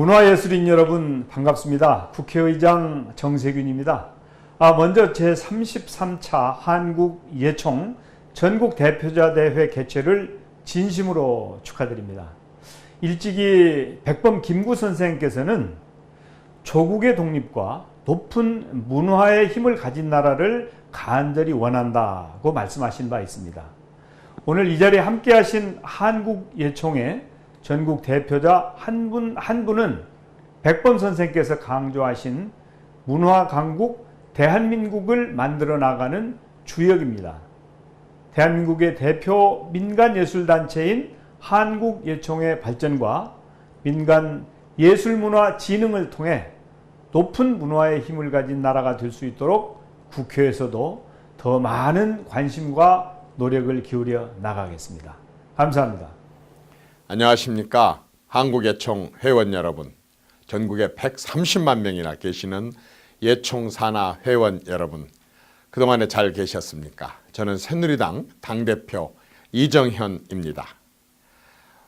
문화예술인 여러분 반갑습니다. 국회의장 정세균입니다. 아, 먼저 제33차 한국 예총 전국 대표자 대회 개최를 진심으로 축하드립니다. 일찍이 백범 김구 선생께서는 조국의 독립과 높은 문화의 힘을 가진 나라를 간절히 원한다고 말씀하신 바 있습니다. 오늘 이 자리에 함께 하신 한국 예총의 전국 대표자 한 분 한 분은 백범 선생께서 강조하신 문화 강국 대한민국을 만들어 나가는 주역입니다. 대한민국의 대표 민간 예술 단체인 한국 예총의 발전과 민간 예술 문화 진흥을 통해 높은 문화의 힘을 가진 나라가 될 수 있도록 국회에서도 더 많은 관심과 노력을 기울여 나가겠습니다. 감사합니다. 안녕하십니까 한국예총 회원 여러분 전국에 130만 명이나 계시는 예총 산하 회원 여러분 그동안에 잘 계셨습니까? 저는 새누리당 당대표 이정현입니다.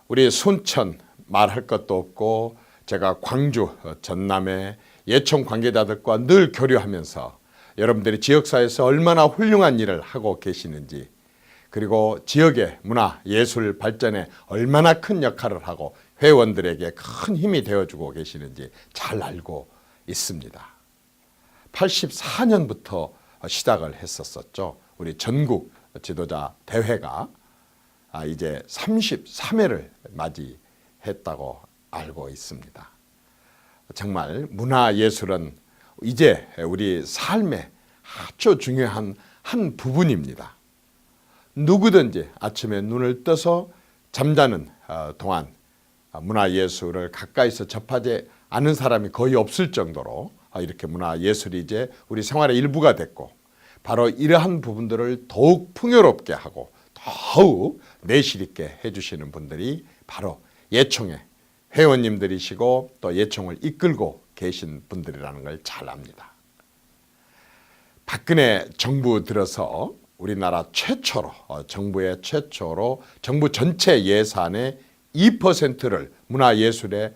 우리 순천 말할 것도 없고 제가 광주 전남의 예총 관계자들과 늘 교류하면서 여러분들이 지역사회에서 얼마나 훌륭한 일을 하고 계시는지 그리고 지역의 문화 예술 발전에 얼마나 큰 역할을 하고 회원들에게 큰 힘이 되어주고 계시는지 잘 알고 있습니다. 84년부터 시작을 했었었죠. 우리 전국 지도자 대회가 아, 이제 33회를 맞이했다고 알고 있습니다. 정말 문화 예술은 이제 우리 삶의 아주 중요한 한 부분입니다. 누구든지 아침에 눈을 떠서 잠자는 어, 동안 문화 예술을 가까이서 접하지 않은 사람이 거의 없을 정도로 어, 이렇게 문화 예술이 이제 우리 생활의 일부가 됐고 바로 이러한 부분들을 더욱 풍요롭게 하고 더욱 내실 있게 해주시는 분들이 바로 예총의 회원님들이시고 또 예총을 이끌고 계신 분들이라는 걸 잘 압니다. 박근혜 정부 들어서 우리나라 최초로 어, 정부의 최초로 정부 전체 예산의 2%를 문화예술의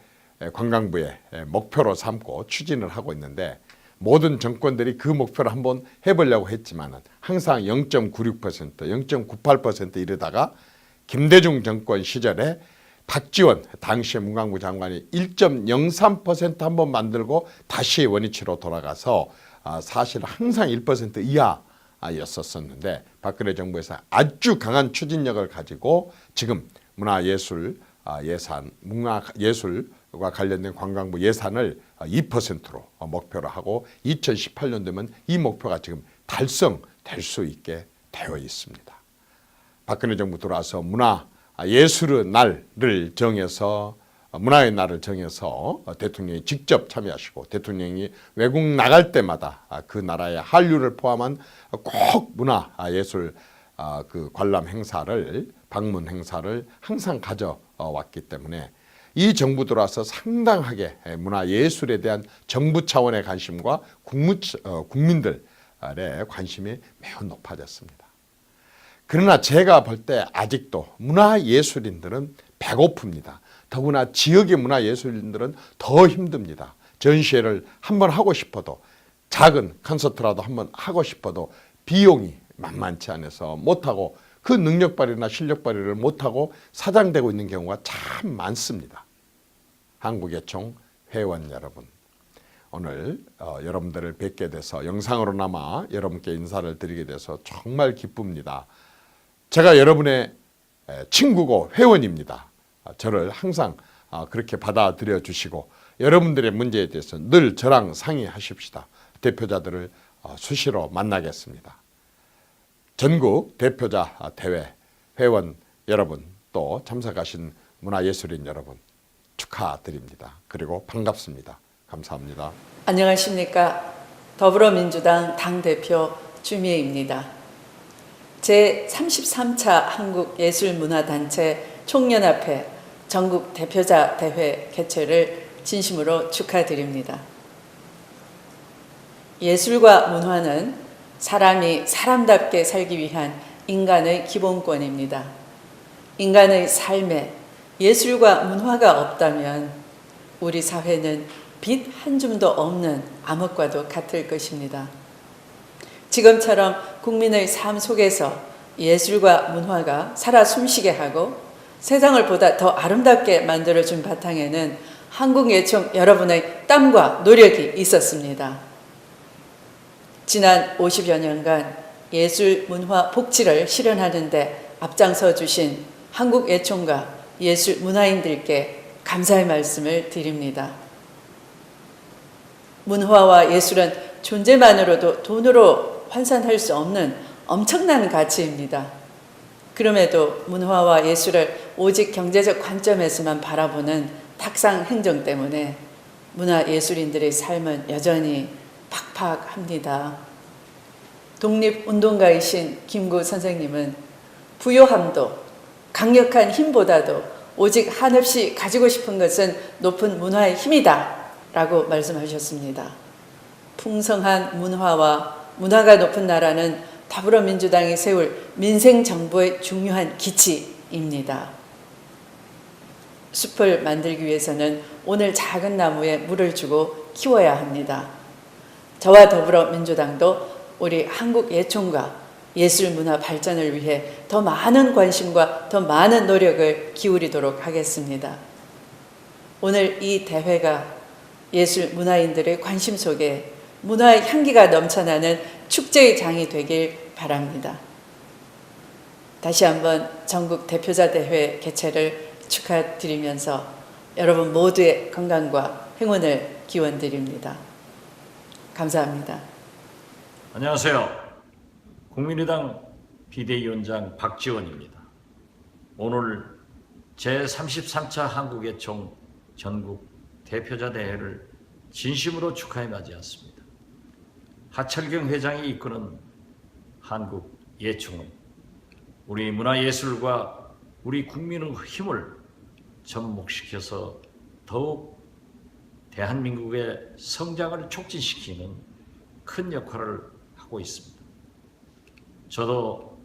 관광부의 목표로 삼고 추진을 하고 있는데 모든 정권들이 그 목표를 한번 해보려고 했지만 항상 0.96%, 0.98% 이르다가 김대중 정권 시절에 박지원 당시의 문광부 장관이 1.03% 한 번 만들고 다시 원위치로 돌아가서 아, 사실 항상 1% 이하 였었었는데 박근혜 정부에서 아주 강한 추진력을 가지고 지금 문화예술 아, 예산, 문화예술과 관련된 관광부 예산을 2%로 목표로 하고 2018년 되면 이 목표가 지금 달성될 수 있게 되어 있습니다. 박근혜 정부 들어와서 문화 예술의 날을 정해서 문화의 날을 정해서 대통령이 직접 참여하시고 대통령이 외국 나갈 때마다 그 나라의 한류를 포함한 꼭 문화 예술 그 관람 행사를 방문 행사를 항상 가져왔기 때문에 이 정부 들어와서 상당하게 문화 예술에 대한 정부 차원의 관심과 국민들의 관심이 매우 높아졌습니다. 그러나 제가 볼 때 아직도 문화 예술인들은 배고픕니다. 더구나 지역의 문화예술인들은 더 힘듭니다. 전시회를 한번 하고 싶어도 작은 콘서트라도 한번 하고 싶어도 비용이 만만치 않아서 못하고 그 능력 발휘나 실력 발휘를 못하고 사장되고 있는 경우가 참 많습니다. 한국예총 회원 여러분 오늘 어, 여러분들을 뵙게 돼서 영상으로나마 여러분께 인사를 드리게 돼서 정말 기쁩니다. 제가 여러분의 친구고 회원입니다. 아, 저를 항상 아, 그렇게 받아들여 주시고 여러분들의 문제에 대해서 늘 저랑 상의하십시다. 대표자들을 어, 수시로 만나겠습니다. 전국 대표자 대회 회원 여러분 또 참석하신 문화예술인 여러분 축하드립니다. 그리고 반갑습니다. 감사합니다. 안녕하십니까. 더불어민주당 당대표 주미애입니다. 제33차 한국예술문화단체 총연합회 전국 대표자 대회 개최를 진심으로 축하드립니다. 예술과 문화는 사람이 사람답게 살기 위한 인간의 기본권입니다. 인간의 삶에 예술과 문화가 없다면 우리 사회는 빛 한 줌도 없는 암흑과도 같을 것입니다. 지금처럼 국민의 삶 속에서 예술과 문화가 살아 숨쉬게 하고 세상을 보다 더 아름답게 만들어준 바탕에는 한국 예총 여러분의 땀과 노력이 있었습니다. 지난 50여 년간 예술 문화 복지를 실현하는데 앞장서 주신 한국 예총과 예술 문화인들께 감사의 말씀을 드립니다. 문화와 예술은 존재만으로도 돈으로 환산할 수 없는 엄청난 가치입니다. 그럼에도 문화와 예술을 오직 경제적 관점에서만 바라보는 탁상 행정 때문에 문화 예술인들의 삶은 여전히 팍팍합니다. 독립운동가이신 김구 선생님은 부요함도 강력한 힘보다도 오직 한없이 가지고 싶은 것은 높은 문화의 힘이다 라고 말씀하셨습니다. 풍성한 문화와 문화가 높은 나라는 더불어민주당이 세울 민생정부의 중요한 기치입니다. 숲을 만들기 위해서는 오늘 작은 나무에 물을 주고 키워야 합니다. 저와 더불어민주당도 우리 한국 예총과 예술 문화 발전을 위해 더 많은 관심과 더 많은 노력을 기울이도록 하겠습니다. 오늘 이 대회가 예술 문화인들의 관심 속에 문화의 향기가 넘쳐나는 축제의 장이 되길 바랍니다. 다시 한번 전국 대표자 대회 개최를 축하드리면서 여러분 모두의 건강과 행운을 기원드립니다. 감사합니다. 안녕하세요. 국민의당 비대위원장 박지원입니다. 오늘 제33차 한국예총 전국 대표자 대회를 진심으로 축하해 맞이했습니다. 하철경 회장이 이끄는 한국 예총은 우리 문화예술과 우리 국민의 힘을 접목시켜서 더욱 대한민국의 성장을 촉진시키는 큰 역할을 하고 있습니다. 저도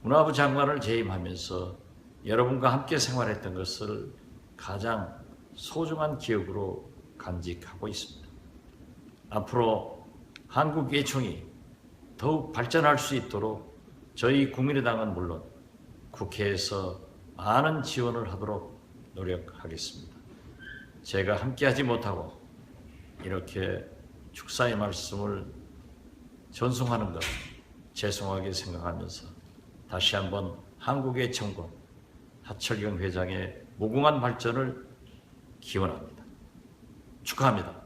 문화부 장관을 재임하면서 여러분과 함께 생활했던 것을 가장 소중한 기억으로 간직하고 있습니다. 앞으로 한국 예총이 더욱 발전할 수 있도록 저희 국민의당은 물론 국회에서 많은 지원을 하도록 노력하겠습니다. 제가 함께하지 못하고 이렇게 축사의 말씀을 전송하는 것 죄송하게 생각하면서 다시 한번 한국의 정권 하철경 회장의 무궁한 발전을 기원합니다. 축하합니다.